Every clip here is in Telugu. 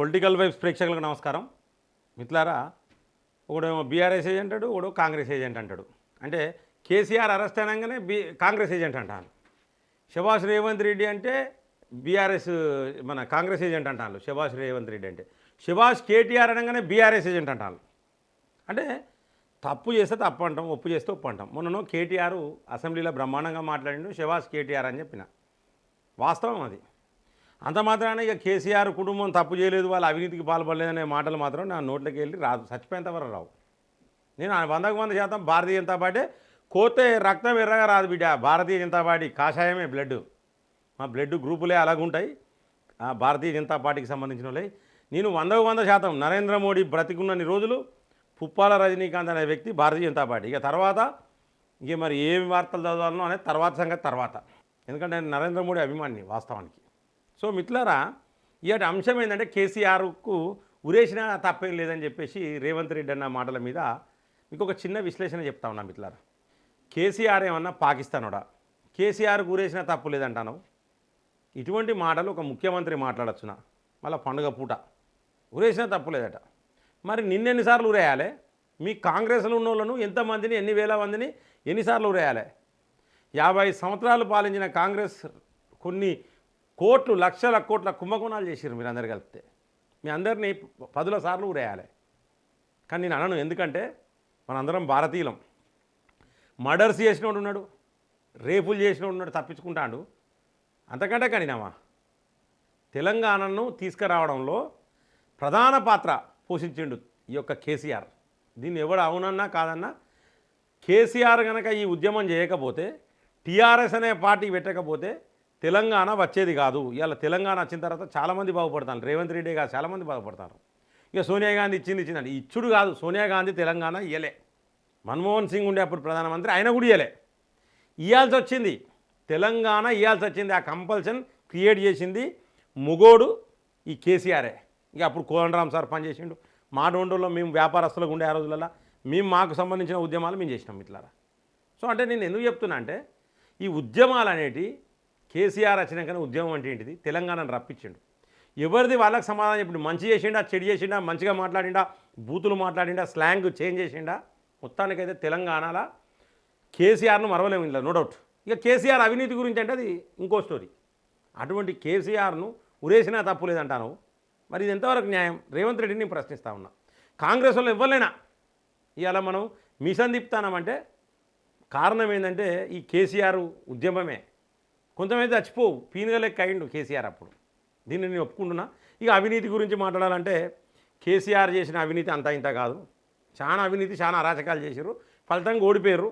పొలిటికల్ వైబ్స్ ప్రేక్షకులకు నమస్కారం. మిత్రులారా ఒకడేమో బీఆర్ఎస్ ఏజెంట్ అంటాడు ఒకడు కాంగ్రెస్ ఏజెంట్ అంటాడు. అంటే కేసీఆర్ అరెస్ట్ అయినాగానే బీ కాంగ్రెస్ ఏజెంట్ అంటాను శభాష్ రేవంత్ రెడ్డి అంటే బీఆర్ఎస్ మన కాంగ్రెస్ ఏజెంట్ అంటాను శభాష్ రేవంత్ రెడ్డి అంటే. సుభాష్ కేటీఆర్ అనగానే బీఆర్ఎస్ ఏజెంట్ అంటాను అంటే తప్పు చేస్తే తప్పు అంటాం ఒప్పు చేస్తే ఒప్పు అంటాం. మొన్నను కేటీఆర్ అసెంబ్లీలో బ్రహ్మాండంగా మాట్లాడిండు సుభాష్ కేటీఆర్ అని చెప్పిన. వాస్తవం అది. అంత మాత్రాన ఇక కేసీఆర్ కుటుంబం తప్పు చేయలేదు వాళ్ళు అవినీతికి పాల్పడలేదనే మాటలు మాత్రం నా నోట్లోకి వెళ్ళి రాదు చచ్చిపోయేంత వరకు రావు. నేను వందకు వంద శాతం భారతీయ జనతా పార్టీ కోతే రక్తం ఎర్రగా రాదు బిడ్డ. భారతీయ జనతా పార్టీ కాషాయమే బ్లడ్. మా బ్లడ్ గ్రూపులే అలాగుంటాయి. ఆ భారతీయ జనతా పార్టీకి సంబంధించిన వాళ్ళే. నేను వందకు వంద శాతం నరేంద్ర మోడీ బ్రతికున్నన్ని రోజులు పుప్పాల రజనీకాంత్ అనే వ్యక్తి భారతీయ జనతా పార్టీ. ఇక తర్వాత ఇక మరి ఏమి వార్తలు చదవాలనో అనేది తర్వాత సంగతి తర్వాత. ఎందుకంటే నేను నరేంద్ర మోడీ అభిమాని వాస్తవానికి. సో మిత్రులారా ఇలాంటి అంశం ఏంటంటే కేసీఆర్కు ఉరేసిన తప్పేం లేదని చెప్పేసి రేవంత్ రెడ్డి అన్న మాటల మీద మీకు ఒక చిన్న విశ్లేషణ చెప్తా ఉన్నా మిత్రులారా. కేసీఆర్ ఏమన్నా పాకిస్తానుడా? కేసీఆర్కు ఉరేసిన తప్పు లేదంటాను ఇటువంటి మాటలు ఒక ముఖ్యమంత్రి మాట్లాడచ్చునా? మళ్ళీ పండుగ పూట. ఉరేసిన తప్పు లేదట. మరి నిన్నెన్నిసార్లు ఉరేయాలి? మీ కాంగ్రెస్లో ఉన్న వాళ్ళను ఎంతమందిని ఎన్ని వేల మందిని ఎన్నిసార్లు ఉరేయాలి? యాభై సంవత్సరాలు పాలించిన కాంగ్రెస్ కొన్ని కోట్లు లక్షల కోట్ల కుంభకోణాలు చేసిరు మీరు అందరు కలిపితే. మీ అందరినీ పదుల సార్లు ఊరేయాలి. కానీ నేను అనను ఎందుకంటే మనందరం భారతీయులం. మర్డర్స్ చేసినోడు ఉన్నాడు రేపులు చేసినోడు ఉన్నాడు తప్పించుకుంటాడు. అంతకంటే కనినామా తెలంగాణను తీసుకురావడంలో ప్రధాన పాత్ర పోషించిండు ఈ యొక్క కేసీఆర్. దీన్ని ఎవడు అవునన్నా కాదన్నా కేసీఆర్ కనుక ఈ ఉద్యమం చేయకపోతే టీఆర్ఎస్ అనే పార్టీ పెట్టకపోతే తెలంగాణ వచ్చేది కాదు. ఇవాళ తెలంగాణ వచ్చిన తర్వాత చాలామంది బాగుపడతారు. రేవంత్ రెడ్డి కాదు చాలామంది బాగుపడతారు. ఇక సోనియా గాంధీ ఇచ్చింది ఇచ్చిందండి ఇచ్చుడు కాదు సోనియా గాంధీ తెలంగాణ ఇయ్యలే. మన్మోహన్ సింగ్ ఉండే అప్పుడు ప్రధానమంత్రి ఆయన కూడా ఇయ్యలే. ఇవ్వాల్సి వచ్చింది. తెలంగాణ ఇవ్వాల్సి వచ్చింది. ఆ కంపల్షన్ క్రియేట్ చేసింది మొగోడు ఈ కేసీఆరే. ఇక అప్పుడు కోదండరామ్ సార్ పనిచేసిండు. మా డోండోలో మేము వ్యాపారస్తులకు ఉండే ఆ రోజులలో మేము మాకు సంబంధించిన ఉద్యమాలు మేము చేసినాం ఇట్లా సో అంటే నేను ఎందుకు చెప్తున్నా అంటే ఈ ఉద్యమాలు అనేటివి కేసీఆర్ వచ్చినాకనే ఉద్యమం అంటే ఏంటిది? తెలంగాణను రప్పించిండు. ఎవరిది వాళ్ళకి సమాధానం ఇప్పుడు మంచి చేసిండా? చెడు చేసిండా? మంచిగా మాట్లాడిండా? బూతులు మాట్లాడిండా? స్లాంగ్ చేంజ్ చేసిండా? మొత్తానికైతే తెలంగాణలో? కేసీఆర్ను మరవలేము ఇందులో నో డౌట్. ఇక కేసీఆర్ అవినీతి గురించి అంటే అది ఇంకో స్టోరీ. అటువంటి కేసీఆర్ను ఉరేసినా తప్పు లేదంటాను. మరి ఇది ఎంతవరకు న్యాయం? రేవంత్ రెడ్డిని నేను ప్రశ్నిస్తా ఉన్నా. కాంగ్రెస్ వాళ్ళు ఇవ్వలేనా ఇవాళ మనం మిషన్ తిప్పుతానామంటే కారణం ఏంటంటే ఈ కేసీఆర్ ఉద్యమమే. కొంతమంది చచ్చిపోవు. పీనుగా లెక్క అయిండు కేసీఆర్ అప్పుడు. దీన్ని నేను ఒప్పుకుంటున్నా. ఇక అవినీతి గురించి మాట్లాడాలంటే కేసీఆర్ చేసిన అవినీతి అంతా ఇంత కాదు. చాలా అవినీతి చాలా అరాచకాలు చేశారు ఫలితంగా ఓడిపోయారు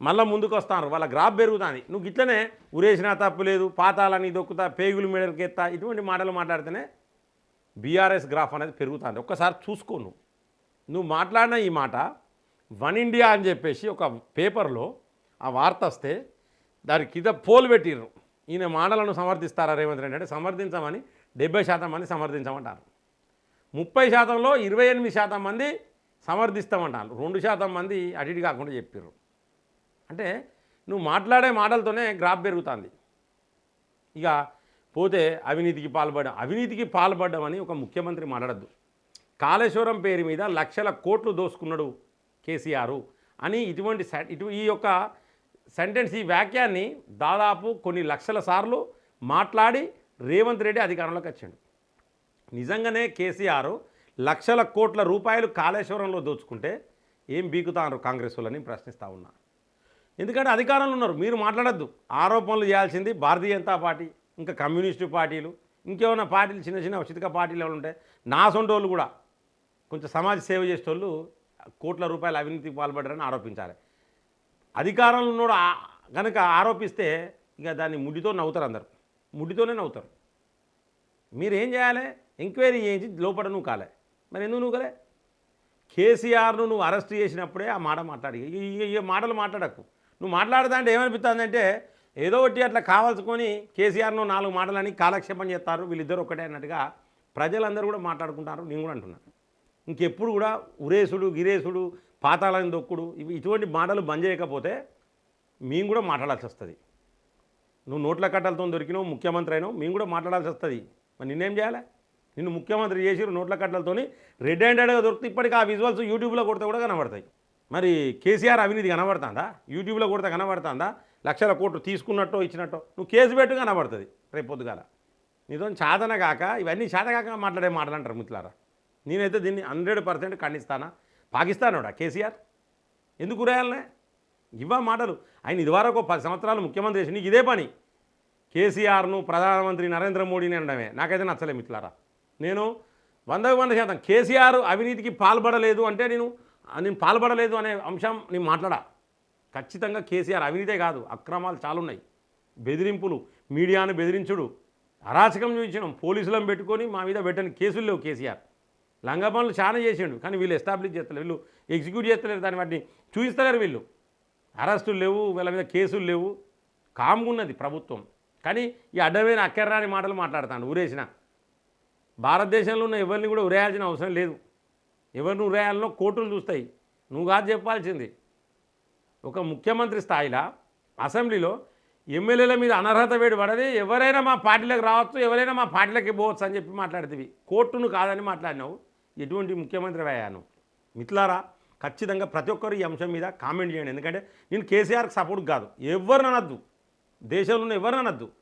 మళ్ళీ ముందుకు వస్తారు వాళ్ళ గ్రాఫ్ పెరుగుతుంది. నువ్వు ఇట్లనే ఉరేసినా తప్పు లేదు పాతాలని దొక్కుతా పేగులు మెడలకి ఎత్తా ఇటువంటి మాటలు మాట్లాడితేనే బీఆర్ఎస్ గ్రాఫ్ అనేది పెరుగుతుంది. ఒక్కసారి చూసుకో నువ్వు. నువ్వు మాట్లాడిన ఈ మాట వన్ ఇండియా అని చెప్పేసి ఒక పేపర్లో ఆ వార్త వస్తే దాని కింద పోల్ పెట్టిర్రు. ఈయన మాటలను సమర్థిస్తారా రేవంత్ రెడ్డి అంటే సమర్థించమని డెబ్బై శాతం మంది సమర్థించమంటారు. ముప్పై శాతంలో ఇరవై ఎనిమిది శాతం మంది సమర్థిస్తామంటారు. రెండు శాతం మంది అటు ఇటు కాకుండా చెప్పారు అంటే నువ్వు మాట్లాడే మాటలతోనే గ్రాఫ్ పెరుగుతుంది. ఇక పోతే అవినీతికి పాల్పడడం అవినీతికి పాల్పడ్డమని ఒక ముఖ్యమంత్రి మాట్లాడద్దు. కాళేశ్వరం పేరు మీద లక్షల కోట్లు దోసుకున్నాడు కేసీఆర్ అని ఇటువంటి ఇటు ఈ యొక్క సెంటెన్స్ ఈ వాక్యాన్ని దాదాపు కొన్ని లక్షల సార్లు మాట్లాడి రేవంత్ రెడ్డి అధికారంలోకి వచ్చాడు. నిజంగానే కేసీఆర్ లక్షల కోట్ల రూపాయలు కాళేశ్వరంలో దోచుకుంటే ఏం బీకుతారు కాంగ్రెస్ వాళ్ళని ప్రశ్నిస్తూ ఉన్నా. ఎందుకంటే అధికారంలో ఉన్నారు మీరు మాట్లాడద్దు. ఆరోపణలు చేయాల్సింది భారతీయ జనతా పార్టీ ఇంకా కమ్యూనిస్టు పార్టీలు ఇంకేమైనా పార్టీలు చిన్న చిన్న చితక పార్టీలు ఎవరు ఉంటాయి నా సొంటోళ్ళు కూడా కొంచెం సమాజ సేవ చేసేటోళ్ళు కోట్ల రూపాయల అవినీతికి పాల్పడ్డారని ఆరోపించాలి. అధికారంలో ఉన్నోడు కనుక ఆరోపిస్తే ఇక దాన్ని ముడితో నవ్వుతారు అందరు. ముడితోనే నవ్వుతారు. మీరు ఏం చేయాలి? ఎంక్వైరీ చేయించి లోపల నువ్వు కాలే. మరి ఎందుకు నువ్వు కలే? కేసీఆర్ను నువ్వు అరెస్ట్ చేసినప్పుడే ఆ మాట మాట్లాడి. ఈ- మాటలు మాట్లాడకు. నువ్వు మాట్లాడదా అంటే ఏమనిపిస్తుందంటే ఏదో ఒకటి అట్లా కావాల్సుకొని కేసీఆర్ను నాలుగు మాటలని కాలక్షేపం చేస్తారు. వీళ్ళిద్దరు ఒకటే అన్నట్టుగా ప్రజలందరూ కూడా మాట్లాడుకుంటారు. నేను కూడా అంటున్నాను ఇంకెప్పుడు కూడా ఉరేసుడు గిరేసుడు పాతాళం దొక్కుడు ఇవి ఇటువంటి మాటలు బంద్ చేయకపోతే మేము కూడా మాట్లాడాల్సి వస్తుంది. నువ్వు నోట్ల కట్టలతో దొరికినావు ముఖ్యమంత్రి అయినావు మేము కూడా మాట్లాడాల్సి వస్తుంది. మరి నిన్నేం చేయాలి? నిన్ను ముఖ్యమంత్రి చేసిరు నోట్ల కట్టలతోని రెడ్ హ్యాండెడ్గా దొరికితే ఇప్పటికీ ఆ విజువల్స్ యూట్యూబ్లో కొడితే కూడా కనబడతాయి. మరి కేసీఆర్ అవినీతి కనబడుతుందా? యూట్యూబ్లో కొడితే కనబడుతుందా? లక్షల కోట్లు తీసుకున్నట్టో ఇచ్చినట్టో నువ్వు కేసు పెట్టు కనబడుతుంది రేపు పొద్దుగాల. నీతో చాదన కాక ఇవన్నీ చాదకాక మాట్లాడే మాటలు అంటారు మిత్రులారా. నేనైతే దీన్ని హండ్రెడ్ పర్సెంట్ ఖండిస్తానా? పాకిస్తానోడా కేసీఆర్. ఎందుకు ఉరేయాలనే ఇవ్వ మాటలు. ఆయన ఇదివరకు ఒక పది సంవత్సరాలు ముఖ్యమంత్రి చేసి నీకు ఇదే పని. కేసీఆర్ను ప్రధానమంత్రి నరేంద్ర మోడీని అనడమే. నాకైతే నచ్చలే మిత్రులారా. నేను వందకు వంద శాతం కేసీఆర్ అవినీతికి పాల్పడలేదు అంటే నేను నేను పాల్పడలేదు అనే అంశం నేను మాట్లాడా? ఖచ్చితంగా కేసీఆర్ అవినీతే కాదు. అక్రమాలు చాలా ఉన్నాయి బెదిరింపులు. మీడియాను బెదిరించుడు. అరాచకం చూపించడం పోలీసులను పెట్టుకొని మా మీద పెట్టని కేసులు లేవు కేసీఆర్. లంగా పనులు చాలా చేసిండు కానీ వీళ్ళు ఎస్టాబ్లిష్ చేస్తలేరు. వీళ్ళు ఎగ్జిక్యూట్ చేస్తలేరు దాన్ని వాటిని చూపిస్తలేరు వీళ్ళు. అరెస్టులు లేవు వీళ్ళ మీద కేసులు లేవు. కామ్గున్నది ప్రభుత్వం. కానీ ఈ అడ్డమైన అక్కర్రాని మాటలు మాట్లాడతాను ఊరేసిన. భారతదేశంలో ఉన్న ఎవరిని కూడా ఉరేయాల్సిన అవసరం లేదు. ఎవరిని ఉరేయాలనో కోర్టులు చూస్తాయి. నువ్వు కాదు చెప్పాల్సింది. ఒక ముఖ్యమంత్రి స్థాయిలో అసెంబ్లీలో ఎమ్మెల్యేల మీద అనర్హత వేడి పడది ఎవరైనా మా పార్టీలకు రావచ్చు ఎవరైనా మా పార్టీలకి పోవచ్చు అని చెప్పి మాట్లాడుతుంది కోర్టును కాదని మాట్లాడినావు. ఎటువంటి ముఖ్యమంత్రి అయ్యాను? మిత్రులారా ఖచ్చితంగా ప్రతి ఒక్కరు ఈ అంశం మీద కామెంట్ చేయండి. ఎందుకంటే నేను కేసీఆర్కి సపోర్ట్ కాదు. ఎవరిని అనద్దు. దేశంలో ఉన్న ఎవరిని అనద్దు.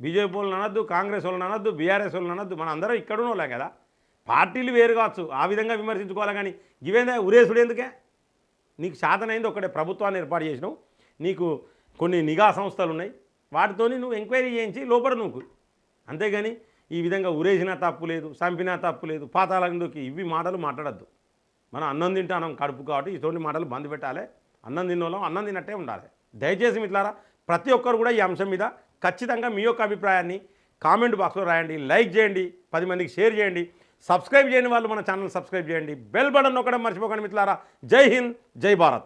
బీజేపీ వాళ్ళని అనద్దు కాంగ్రెస్ వాళ్ళని అనద్దు బీఆర్ఎస్ వాళ్ళని అనద్దు. మన అందరం ఇక్కడ ఉన్నోళ్ళం కదా. పార్టీలు వేరు కావచ్చు. ఆ విధంగా విమర్శించుకోవాలి కానీ ఇవేందా ఉరేసుడు ఎందుకే? నీకు శాతనైంది ఒకటే ప్రభుత్వాన్ని ఏర్పాటు చేసినావు. నీకు కొన్ని నిఘా సంస్థలు ఉన్నాయి. వాటితోని నువ్వు ఎంక్వైరీ చేయించి లోపల నువ్వు అంతేగాని ఈ విధంగా ఉరేసినా తప్పు లేదు చంపినా తప్పు లేదు పాతాళంలోకి ఇవి మాటలు మాట్లాడద్దు. మనం అన్నం తింటాం కడుపు కాబట్టి ఇటువంటి మాటలు బంద్ పెట్టాలి. అన్నం తిన్నోళ్ళం అన్నం తిన్నట్టే ఉండాలి. దయచేసి మిట్లారా ప్రతి ఒక్కరు కూడా ఈ అంశం మీద ఖచ్చితంగా మీ యొక్క అభిప్రాయాన్ని కామెంట్ బాక్స్లో రాయండి లైక్ చేయండి పది మందికి షేర్ చేయండి సబ్స్క్రైబ్ చేయని వాళ్ళు మన ఛానల్ సబ్స్క్రైబ్ చేయండి బెల్ బటన్ నొక్కడం మర్చిపోకండి మిట్లారా జై హింద్ జై భారత్.